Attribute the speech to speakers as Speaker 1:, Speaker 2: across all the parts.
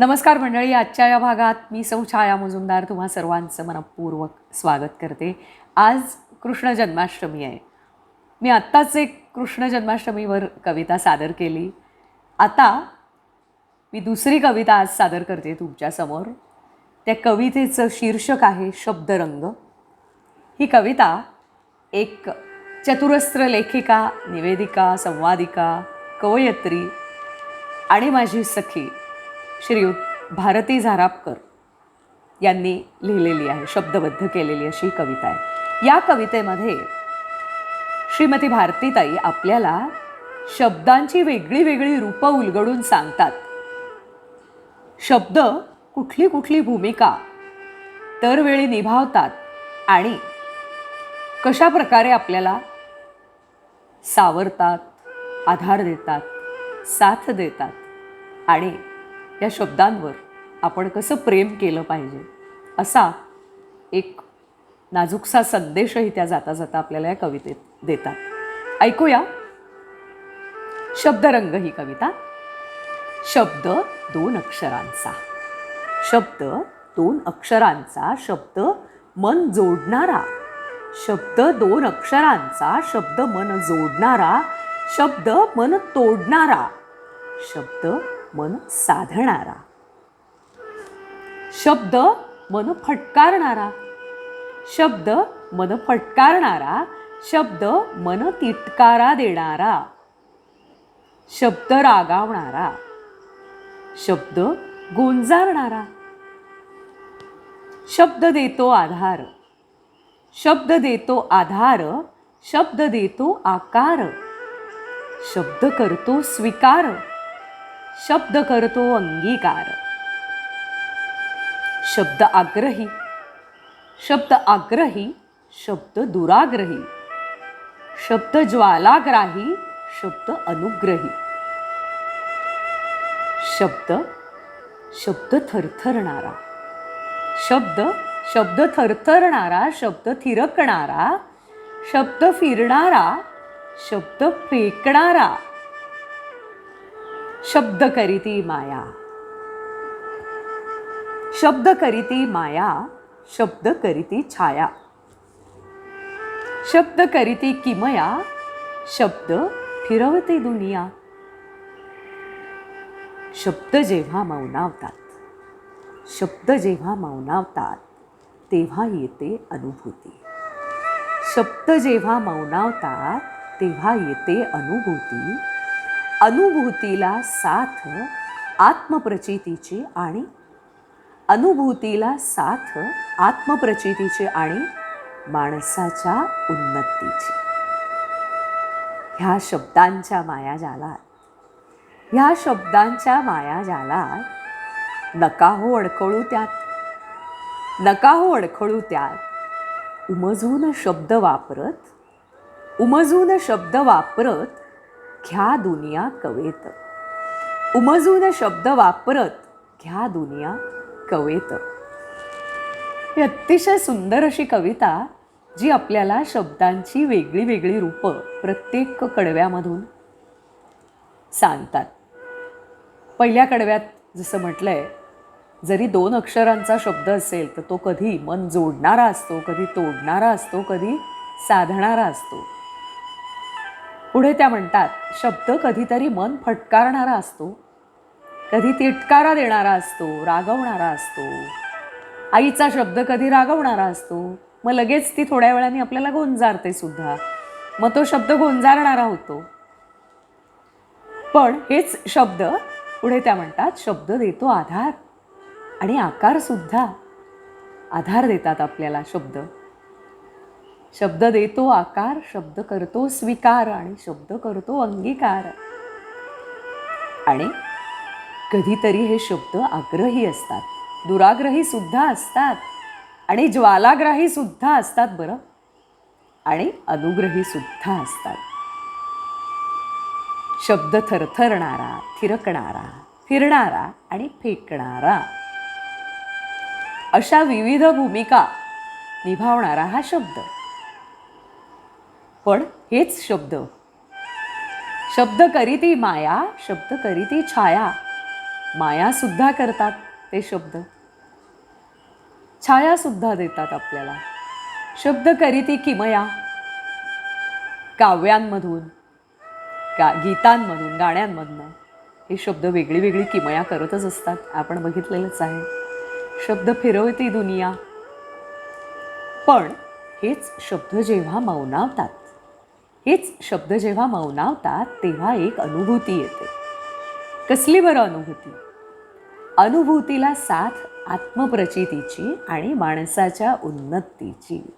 Speaker 1: नमस्कार मंडळी आजच्या या भागात मी सौ छाया मुजुमदार तुम्हा सर्वांचं मनपूर्वक स्वागत करते. आज कृष्ण जन्माष्टमी आहे. मी आत्ताच एक कृष्ण जन्माष्टमीवर कविता सादर केली. आता मी दुसरी कविता आज सादर करते तुमच्यासमोर त्या कवितेचं शीर्षक आहे शब्दरंग. ही कविता एक चतुरस्त्र लेखिका निवेदिका संवादिका कवयत्री आणि माझी सखी श्रीयुत भारती झारापकर यांनी लिहिलेली आहे शब्दबद्ध केलेली अशी ही कविता आहे. या कवितेमध्ये श्रीमती भारतीताई आपल्याला शब्दांची वेगळी वेगळी रूपं उलगडून सांगतात. शब्द कुठली कुठली भूमिका दरवेळी निभावतात आणि कशा प्रकारे आपल्याला सावरतात आधार देतात साथ देतात आणि या शब्दांवर आपण कसं प्रेम केलं पाहिजे? असा एक नाजूकसा संदेशही त्या जाता जाता आपल्याला या कवितेत देतात. ऐकूया. शब्दरंग ही कविता. शब्द दोन अक्षरांचा. शब्द दोन अक्षरांचा शब्द मन जोडणारा. शब्द दोन अक्षरांचा शब्द मन जोडणारा. शब्द मन तोडणारा. शब्द मन साधणारा. शब्द मन फटकारणारा. शब्द मन फटकारणारा शब्द मन तिटकारा देणारा. शब्द रागावणारा. शब्द गोंजारणारा. शब्द देतो आधार. शब्द देतो आधार शब्द देतो आकार. शब्द करतो स्वीकार. शब्द करतो अंगीकार. शब्द आग्रही. शब्द आग्रही शब्द दुराग्रही. शब्द ज्वालाग्राही शब्द अनुग्रही. शब्द शब्द थरथरणारा. शब्द शब्द थरथरणारा शब्द थिरकणारा. शब्द फिरणारा शब्द फेकणारा. शब्द करीती माया. शब्द करीती माया शब्द करीती छाया. शब्द करीती किमया शब्द फिरवते दुनिया. शब्द जेव्हा मौनावतात शब्द जेव्हा मौनावतात तेव्हा येते अनुभूती. शब्द जेव्हा मौनावतात तेव्हा येते अनुभूती. अनुभूतीला साथ आत्मप्रचितीची आणि अनुभूतीला साथ आत्मप्रचितीची आणि माणसाच्या उन्नतीची. ह्या शब्दांच्या मायाजालात ह्या शब्दांच्या मायाजालात नका हो अडखळू त्यात. नका हो अडखळू त्यात. उमजून शब्द वापरत उमजून शब्द वापरत घ्या दुनिया कवेत. उमजून शब्द वापरत घ्या दुनिया कवेत. ही अतिशय सुंदर अशी कविता जी आपल्याला शब्दांची वेगळी वेगळी रूपं प्रत्येक कडव्यामधून सांगतात. पहिल्या कडव्यात जसं म्हटलं आहे जरी दोन अक्षरांचा शब्द असेल तर तो कधी मन जोडणारा असतो कधी तोडणारा असतो कधी साधणारा असतो. पुढे त्या म्हणतात शब्द कधीतरी मन फटकारणारा असतो. कधी तिटकारा देणारा असतो रागवणारा असतो. आईचा शब्द कधी रागवणारा असतो. मग लगेच ती थोड्या वेळाने आपल्याला गोंजारते सुद्धा. मग तो शब्द गोंजारणारा होतो. पण हेच शब्द पुढे त्या म्हणतात शब्द देतो आधार आणि आकारसुद्धा आधार देतात आपल्याला शब्द. शब्द देतो आकार शब्द करतो स्वीकार आणि शब्द करतो अंगीकार. आणि कधीतरी हे शब्द आग्रही असतात दुराग्रही सुद्धा असतात आणि ज्वालाग्राही सुद्धा असतात बरं. आणि अनुग्रही सुद्धा असतात. शब्द थरथरणारा थिरकणारा फिरणारा आणि फेकणारा. अशा विविध भूमिका निभावणारा हा शब्द. पण हेच शब्द. शब्द करीती माया शब्द करीती छाया. मायासुद्धा करतात ते शब्द. छायासुद्धा देतात आपल्याला. शब्द करीती किमया. काव्यांमधून गा गीतांमधून गाण्यांमधनं हे शब्द वेगळी वेगळी किमया करतच असतात. आपण बघितलेलंच आहे. शब्द फिरवती दुनिया. पण हेच शब्द जेव्हा मौनावतात हेच शब्द जेव्हा मौनावतात तेव्हा एक अनुभूती येते. कसली बरं अनुभूती? अनुभूतीला साथ आत्मप्रचितीची आणि माणसाच्या उन्नतीची.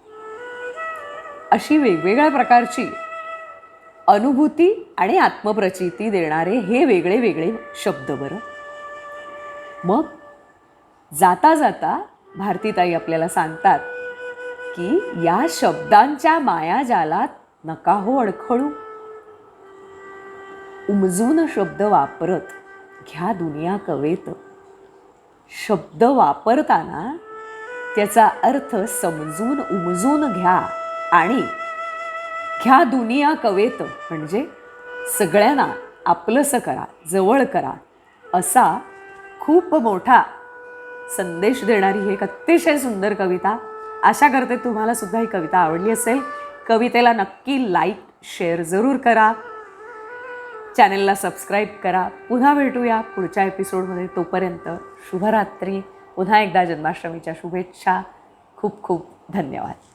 Speaker 1: अशी वेगवेगळ्या प्रकारची अनुभूती आणि आत्मप्रचिती देणारे हे वेगळे वेगळे शब्द बरं. मग जाता जाता भारतीताई आपल्याला सांगतात की या शब्दांच्या मायाजालात नका हो अडखळू. उमजून शब्द वापरत घ्या दुनिया कवेत. शब्द वापरताना त्याचा अर्थ समजून उमजून घ्या आणि घ्या दुनिया कवेत म्हणजे सगळ्यांना आपलंसं करा जवळ करा असा खूप मोठा संदेश देणारी ही एक अतिशय सुंदर कविता. आशा करते तुम्हाला सुद्धा ही कविता आवडली असेल. कवितेला नक्की लाईक शेअर जरूर करा. चॅनलला सबस्क्राईब करा. पुन्हा भेटूया पुढच्या एपिसोडमध्ये तोपर्यंत शुभरात्री. पुन्हा एकदा जन्माष्टमीच्या शुभेच्छा. खूप खूप धन्यवाद.